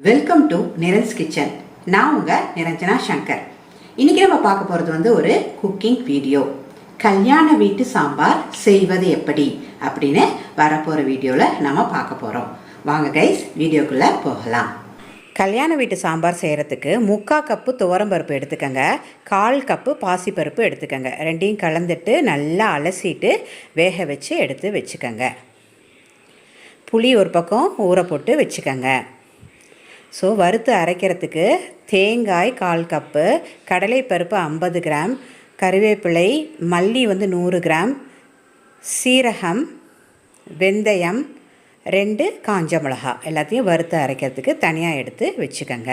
Welcome to Niranj kitchen நான் உங்கள் நிரஞ்சனா சங்கர். இன்றைக்கி நம்ம பார்க்க போகிறது வந்து ஒரு குக்கிங் வீடியோ கல்யாண வீட்டு சாம்பார் செய்வது எப்படி அப்படின்னு வரப்போகிற வீடியோவில் நம்ம பார்க்க போகிறோம் வாங்க கைஸ் வீடியோக்குள்ளே போகலாம். கல்யாண வீட்டு சாம்பார் செய்கிறதுக்கு முக்கால் கப்பு துவரம்பருப்பு எடுத்துக்கோங்க. கால் கப்பு பாசிப்பருப்பு எடுத்துக்கோங்க. ரெண்டையும் கலந்துட்டு நல்லா அலசிட்டு வேக வச்சு எடுத்து வச்சுக்கோங்க. புளி ஒரு பக்கம் ஊற போட்டு வச்சுக்கோங்க. ஸோ வறுத்து அரைக்கிறதுக்கு தேங்காய் கால் கப்பு கடலைப்பருப்பு ஐம்பது கிராம் கருவேப்பிலை மல்லி வந்து நூறு கிராம் சீரகம் வெந்தயம் ரெண்டு காஞ்ச மிளகா எல்லாத்தையும் வறுத்து அரைக்கிறதுக்கு தனியாக எடுத்து வச்சுக்கோங்க.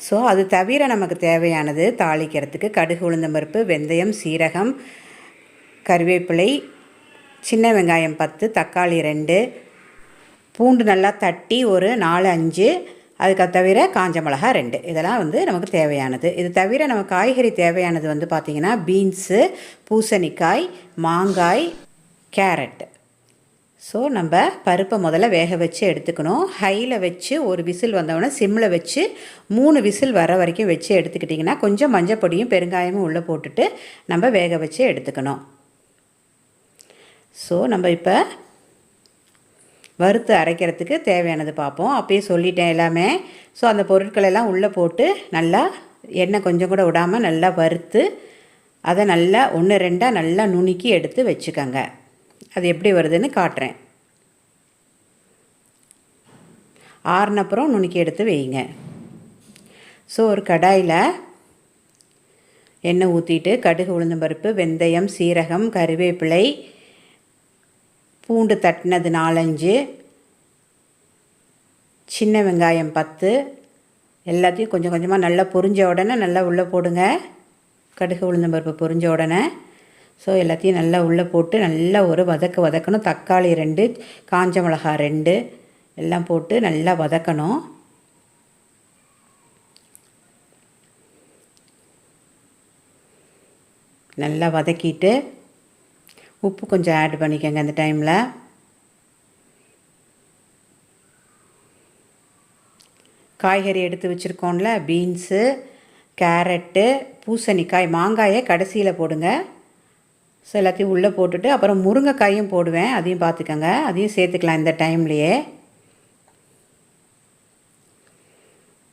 ஸோ அது தவிர நமக்கு தேவையானது தாளிக்கிறதுக்கு கடுகு உளுந்தம்பருப்பு வெந்தயம் சீரகம் கருவேப்பிலை சின்ன வெங்காயம் பத்து தக்காளி ரெண்டு பூண்டு நல்லா தட்டி ஒரு நாலு அஞ்சு அதுக்கு தவிர காஞ்ச மிளகா ரெண்டு. இதெல்லாம் வந்து நமக்கு தேவையானது. இது தவிர நம்ம காய்கறி தேவையானது வந்து பார்த்திங்கன்னா பீன்ஸு பூசணிக்காய் மாங்காய் கேரட். ஸோ நம்ம பருப்பை முதல்ல வேக வச்சு எடுத்துக்கணும். ஹையில் வச்சு ஒரு விசில் வந்தோடனே சிம்மில் வச்சு மூணு விசில் வர வரைக்கும் வச்சு எடுத்துக்கிட்டிங்கன்னா கொஞ்சம் மஞ்சள் பொடியும் பெருங்காயமும் உள்ளே போட்டுட்டு நம்ம வேக வச்சு எடுத்துக்கணும். ஸோ நம்ம இப்போ வறுத்து அரைக்கிறதுக்கு தேவையானது பார்ப்போம். அப்பயே சொல்லிட்டேன் எல்லாமே. ஸோ அந்த பொருட்கள் எல்லாம் உள்ளே போட்டு நல்லா எண்ணெய் கொஞ்சம் கூட விடாமல் நல்லா வறுத்து அதை நல்லா ஒன்று ரெண்டாக நல்லா நுணுக்கி எடுத்து வச்சுக்கோங்க. அது எப்படி வருதுன்னு காட்டுறேன். ஆறுனப்புறம் நுணுக்கி எடுத்து வைங்க ஸோ ஒரு கடாயில் எண்ணெய் ஊற்றிட்டு கடுகு உளுந்தம்பருப்பு வெந்தயம் சீரகம் கருவேப்பிலை பூண்டு தட்டினது நாலஞ்சு சின்ன வெங்காயம் பத்து. எல்லாத்தையும் கொஞ்சம் கொஞ்சமாக நல்லா பொரிஞ்ச உடனே நல்லா உள்ளே போடுங்க. கடுகு உளுந்தம்பருப்பு பொரிஞ்ச உடனே. ஸோ எல்லாத்தையும் நல்லா உள்ளே போட்டு நல்லா ஒரு வதக்க வதக்கணும். தக்காளி ரெண்டு காஞ்ச மிளகா ரெண்டு. எல்லாம் போட்டு நல்லா வதக்கணும். நல்லா வதக்கிட்டு உப்பு கொஞ்சம் ஆட் பண்ணிக்கோங்க அந்த டைமில் காய்கறி எடுத்து வச்சுருக்கோம்ல பீன்ஸு கேரட்டு பூசணிக்காய் மாங்காயை கடைசியில் போடுங்க. ஸோ எல்லாத்தையும் உள்ளே போட்டுட்டு அப்புறம் முருங்கைக்காயும் போடுவேன். அதையும் பார்த்துக்கோங்க. அதையும் சேர்த்துக்கலாம் இந்த டைம்லையே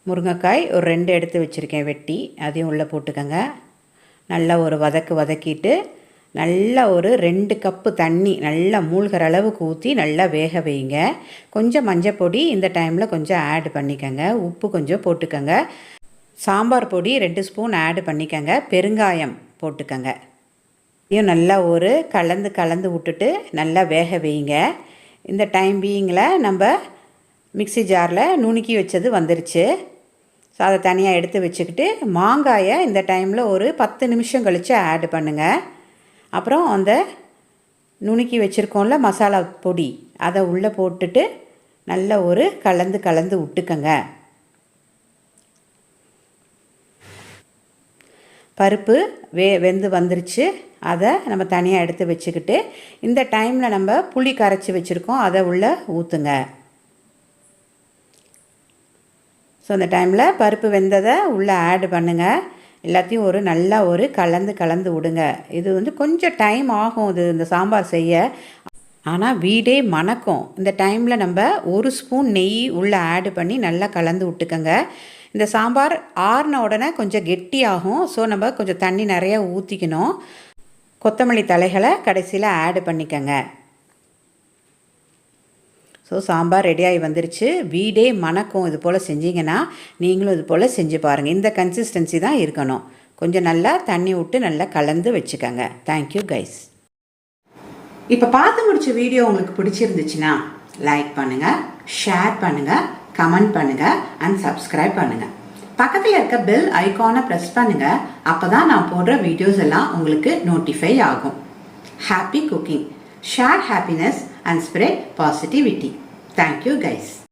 முருங்கைக்காய் ஒரு ரெண்டு எடுத்து வச்சுருக்கேன் வெட்டி. அதையும் உள்ளே போட்டுக்கோங்க. நல்லா ஒரு வதக்கு வதக்கிட்டு நல்லா ஒரு ரெண்டு கப்பு தண்ணி நல்லா மூழ்கிற அளவுக்கு ஊற்றி நல்லா வேக வைங்க. கொஞ்சம் மஞ்சள் பொடி இந்த டைமில் கொஞ்சம் ஆட் பண்ணிக்கோங்க. உப்பு கொஞ்சம் போட்டுக்கோங்க. சாம்பார் பொடி ரெண்டு ஸ்பூன் ஆட் பண்ணிக்கோங்க. பெருங்காயம் போட்டுக்கோங்க. இதையும் நல்லா ஒரு கலந்து கலந்து விட்டுட்டு நல்லா வேக வைங்க. இந்த டைம் பீயிங்கில் நம்ம மிக்சி ஜாரில் நுணுக்கி வச்சது வந்துருச்சு. ஸோ அதை தனியாக எடுத்து வச்சுக்கிட்டு மாங்காயை இந்த டைமில் ஒரு பத்து நிமிஷம் கழித்து ஆட் பண்ணுங்கள் அப்புறம் அந்த நுணுக்கி வச்சுருக்கோம்ல மசாலா பொடி அதை உள்ளே போட்டுட்டு நல்ல ஒரு கலந்து கலந்து விட்டுக்கங்க. பருப்பு வே வெந்து வந்துருச்சு. அதை நம்ம தனியாக எடுத்து வச்சுக்கிட்டு இந்த டைமில் நம்ம புளி கரைச்சி வச்சுருக்கோம் அதை உள்ளே ஊற்றுங்க ஸோ அந்த டைமில் பருப்பு வெந்ததை உள்ளே ஆட் பண்ணுங்கள் எல்லாத்தையும் ஒரு நல்லா ஒரு கலந்து கலந்து விடுங்க. இது வந்து கொஞ்சம் டைம் ஆகும் இது இந்த சாம்பார் செய்ய. ஆனால் வீடே மணக்கும். இந்த டைமில் நம்ம ஒரு ஸ்பூன் நெய் உள்ளே ஆடு பண்ணி நல்லா கலந்து விட்டுக்கோங்க. இந்த சாம்பார் ஆறின உடனே கொஞ்சம் கெட்டியாகும். ஸோ நம்ம கொஞ்சம் தண்ணி நிறையா ஊற்றிக்கணும் கொத்தமல்லி தலைகளை கடைசியில் ஆடு பண்ணிக்கோங்க. ஸோ சாம்பார் ரெடியாகி வந்துருச்சு. வீடே மணக்கும் இது போல் செஞ்சீங்கன்னா நீங்களும் இது போல் செஞ்சு பாருங்கள் இந்த கன்சிஸ்டன்சி தான் இருக்கணும். கொஞ்சம் நல்லா தண்ணி விட்டு நல்லா கலந்து வச்சுக்கோங்க. தேங்க்யூ கைஸ் இப்போ பார்த்து முடிச்ச வீடியோ உங்களுக்கு பிடிச்சிருந்துச்சுன்னா லைக் பண்ணுங்கள் ஷேர் பண்ணுங்கள் கமெண்ட் பண்ணுங்கள் அண்ட் சப்ஸ்கிரைப் பண்ணுங்கள் பக்கத்தில் இருக்க பெல் ஐக்கானை ப்ரெஸ் பண்ணுங்கள் அப்போ தான் நான் போடுற வீடியோஸ் எல்லாம் உங்களுக்கு நோட்டிஃபை ஆகும். Happy cooking share happiness and spread positivity. Thank you guys.